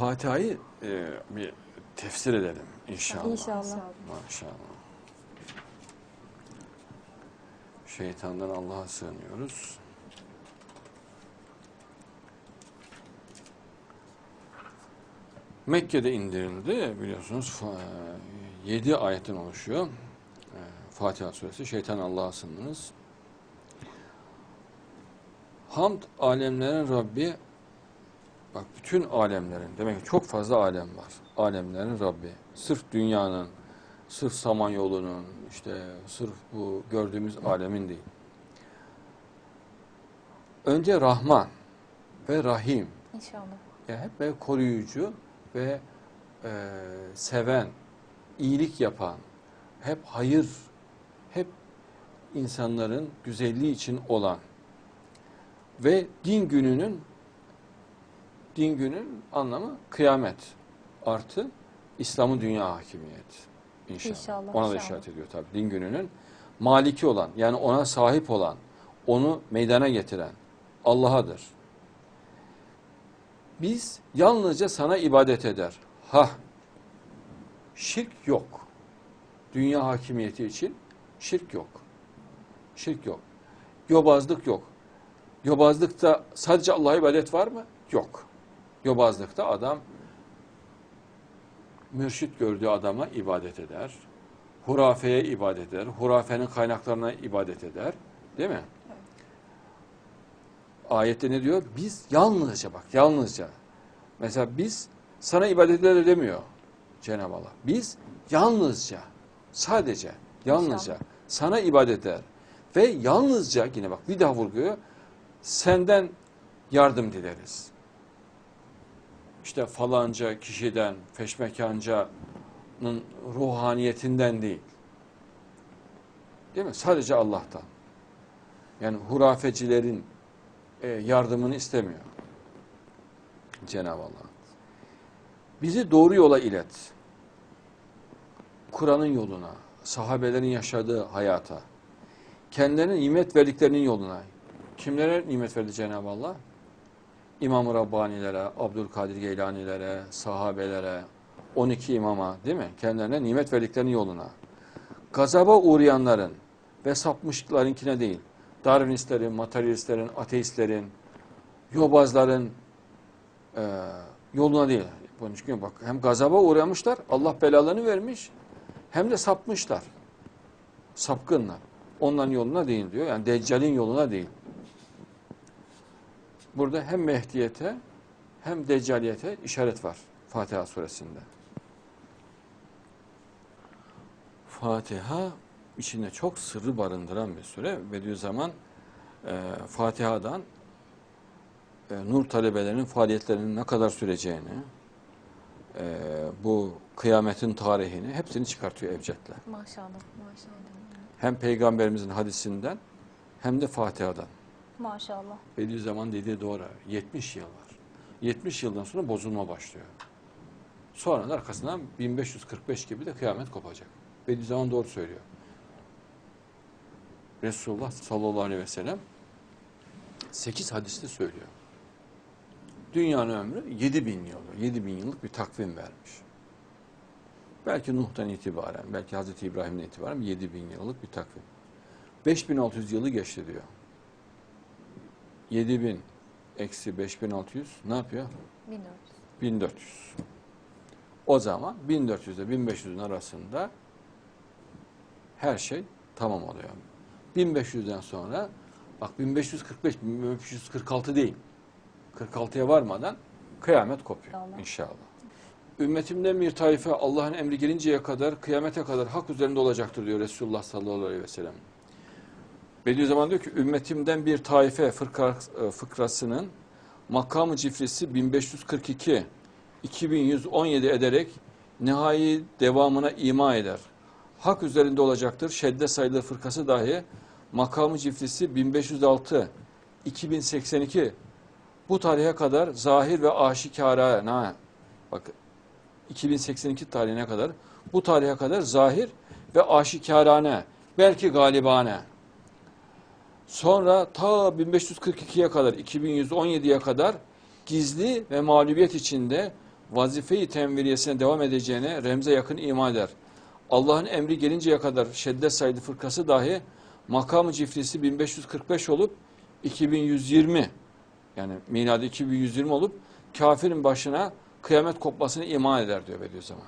Fatiha'yı e, bir tefsir edelim inşallah. İnşallah. Maşallah. Şeytandan Allah'a sığınıyoruz. Mekke'de indirildi biliyorsunuz. Fa- Yedi ayetten oluşuyor. E, Fatiha suresi. Şeytan Allah'a sığınınız. Hamd alemlerin Rabbi Bak bütün alemlerin, demek ki çok fazla alem var. Alemlerin Rabbi. Sırf dünyanın, sırf Samanyolu'nun, işte sırf bu gördüğümüz alemin değil. Önce Rahman ve Rahim. İnşallah. Yani hep böyle koruyucu ve e, seven, iyilik yapan, hep hayır, hep insanların güzelliği için olan ve din gününün din günün anlamı kıyamet artı İslam'ın dünya hakimiyeti. İnşallah. İnşallah, Ona da inşallah. işaret ediyor tabii. Din gününün maliki olan yani ona sahip olan, onu meydana getiren Allah'adır. Biz yalnızca sana ibadet eder. Ha, şirk yok. Dünya hakimiyeti için şirk yok. Şirk yok. Yobazlık yok. Yobazlıkta sadece Allah'a ibadet var mı? Yok. Yobazlıkta adam mürşit gördüğü adama ibadet eder. Hurafeye ibadet eder. Hurafenin kaynaklarına ibadet eder. Değil mi? Ayette ne diyor? Biz yalnızca bak yalnızca. Mesela biz sana ibadet eder demiyor Cenab-ı Allah. Biz yalnızca, sadece, yalnızca İnşallah. sana ibadet eder. Ve yalnızca yine bak bir daha vurguyor. Senden yardım dileriz. İşte falanca kişiden, feşmekancanın ruhaniyetinden değil. Değil mi? Sadece Allah'tan. Yani hurafecilerin e, yardımını istemiyor. Cenab-ı Allah. Bizi doğru yola ilet. Kur'an'ın yoluna, sahabelerin yaşadığı hayata, kendilerine nimet verdiklerinin yoluna. Kimlere nimet verdi Cenab-ı Allah? İmam-ı Rabbani'lere, Abdülkadir Geylani'lere, sahabelere, 12 imama değil mi? Kendilerine nimet verdiklerinin yoluna. Gazaba uğrayanların ve sapmışlarınkine değil, Darwinistlerin, materyalistlerin, ateistlerin, yobazların e, yoluna değil. Bak hem gazaba uğramışlar, Allah belalarını vermiş, hem de sapmışlar. Sapkınlar. Onların yoluna değil diyor. Yani Deccal'in yoluna değil. Burada hem Mehdiyete hem Deccaliyete işaret var Fatiha suresinde. Fatiha içinde çok sırrı barındıran bir sure. Bediüzzaman e, Fatiha'dan e, nur talebelerinin faaliyetlerinin ne kadar süreceğini, e, bu kıyametin tarihini hepsini çıkartıyor Ebced'le. Maşallah. Maşallah. Hem Peygamberimizin hadisinden hem de Fatiha'dan. Maşallah. Bediüzzaman dediği doğru. 70 yıl var. 70 yıldan sonra bozulma başlıyor. Sonra da arkasından 1545 gibi de kıyamet kopacak. Bediüzzaman doğru söylüyor. Resulullah sallallahu aleyhi ve sellem 8 hadiste söylüyor. Dünyanın ömrü 7000 yıl. 7000 yıllık bir takvim vermiş. Belki Nuh'tan itibaren, belki Hazreti İbrahim'den itibaren 7000 yıllık bir takvim. 5600 yılı geçti diyor. 7000 eksi 5600 ne yapıyor? 1400. 1400. O zaman 1400 ile 1500'ün arasında her şey tamam oluyor. 1500'den sonra bak 1545, 1546 değil. 46'ya varmadan kıyamet kopuyor İnşallah. inşallah. Ümmetimden bir taife Allah'ın emri gelinceye kadar kıyamete kadar hak üzerinde olacaktır diyor Resulullah sallallahu aleyhi ve sellem. Bediüzzaman diyor ki ümmetimden bir taife fırka, e, fıkrasının makamı cifrisi 1542 2117 ederek nihai devamına ima eder. Hak üzerinde olacaktır. Şedde sayılı fırkası dahi makamı cifrisi 1506 2082 bu tarihe kadar zahir ve aşikara bak 2082 tarihine kadar bu tarihe kadar zahir ve aşikarane belki galibane Sonra ta 1542'ye kadar, 2117'ye kadar gizli ve mağlubiyet içinde vazife-i tenviriyesine devam edeceğine remze yakın ima eder. Allah'ın emri gelinceye kadar şeddet sayılı fırkası dahi makamı cifrisi 1545 olup 2120 yani miladi 2120 olup kafirin başına kıyamet kopmasını iman eder diyor Bediüzzaman.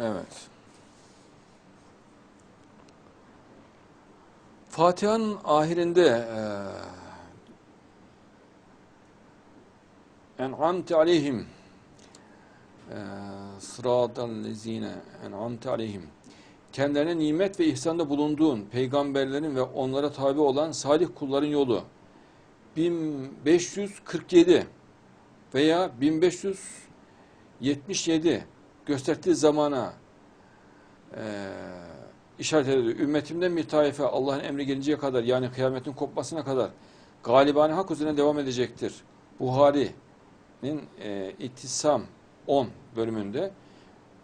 Evet. Fatiha'nın ahirinde en'amte aleyhim sıratal lezine en'amte aleyhim. Kendilerine nimet ve ihsanda bulunduğun peygamberlerin ve onlara tabi olan salih kulların yolu 1547 veya 1577 gösterdiği zamana eee işaret ediyor. Ümmetimden bir taife Allah'ın emri gelinceye kadar yani kıyametin kopmasına kadar galibane hak üzerine devam edecektir. Buhari'nin e, İttisam 10 bölümünde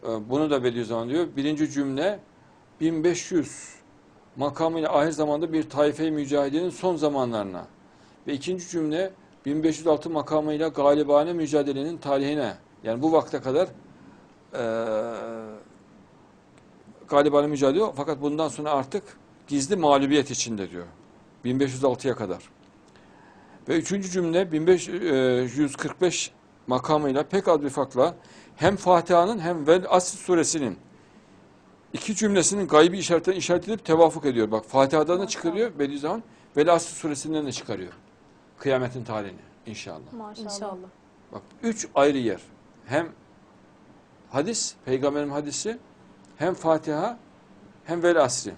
e, bunu da Bediüzzaman diyor. Birinci cümle 1500 makamıyla ahir zamanda bir taife-i mücahidinin son zamanlarına ve ikinci cümle 1506 makamıyla galibane mücadelenin tarihine yani bu vakte kadar eee galibane mücadele yok. Fakat bundan sonra artık gizli mağlubiyet içinde diyor. 1506'ya kadar. Ve üçüncü cümle 1545 makamıyla pek az bir farkla hem Fatiha'nın hem Vel Asr suresinin iki cümlesinin gaybi işaretten işaret edip tevafuk ediyor. Bak Fatiha'dan da çıkarıyor Bediüzzaman. Vel Asr suresinden de çıkarıyor. Kıyametin tarihini inşallah. Maşallah. İnşallah. Bak üç ayrı yer. Hem hadis, peygamberin hadisi, hem Fatiha, hem Vel Asri.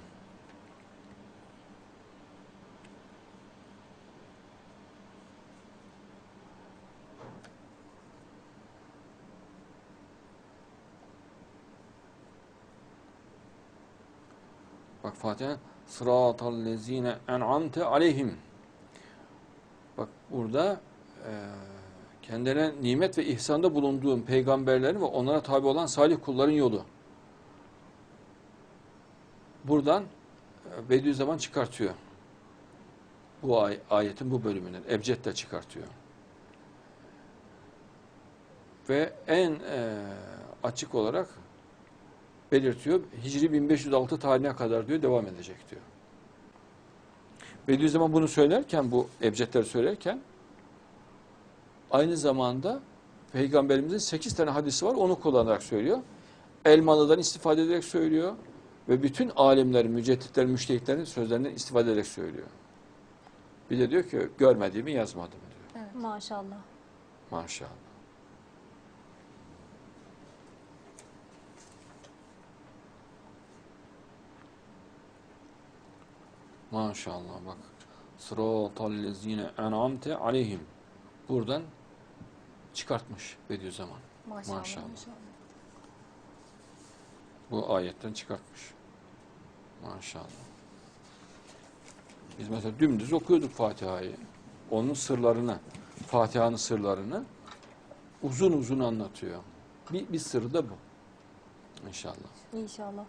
Bak Fatiha sıratal lezine en'amte aleyhim. Bak burada eee kendilerine nimet ve ihsanda bulunduğum peygamberlerin ve onlara tabi olan salih kulların yolu. Buradan e, Bediüzzaman çıkartıyor. Bu ay, ayetin bu bölümünden. Ebced de çıkartıyor. Ve en e, açık olarak belirtiyor. Hicri 1506 tarihine kadar diyor devam edecek diyor. Bediüzzaman bunu söylerken bu ebcedleri söylerken aynı zamanda Peygamberimizin 8 tane hadisi var onu kullanarak söylüyor. Elmalı'dan istifade ederek söylüyor ve bütün alimlerin, mücedditlerin, müştehitlerin sözlerinden istifade ederek söylüyor. Bir de diyor ki görmediğimi yazmadım diyor. Evet. Maşallah. Maşallah. Maşallah bak. Sıratal lezine en'amte aleyhim. Buradan çıkartmış Bediüzzaman. Maşallah. Maşallah. Bu ayetten çıkartmış. Maşallah. Biz mesela dümdüz okuyorduk Fatiha'yı. Onun sırlarını, Fatiha'nın sırlarını uzun uzun anlatıyor. Bir, bir sırrı da bu. İnşallah. İnşallah.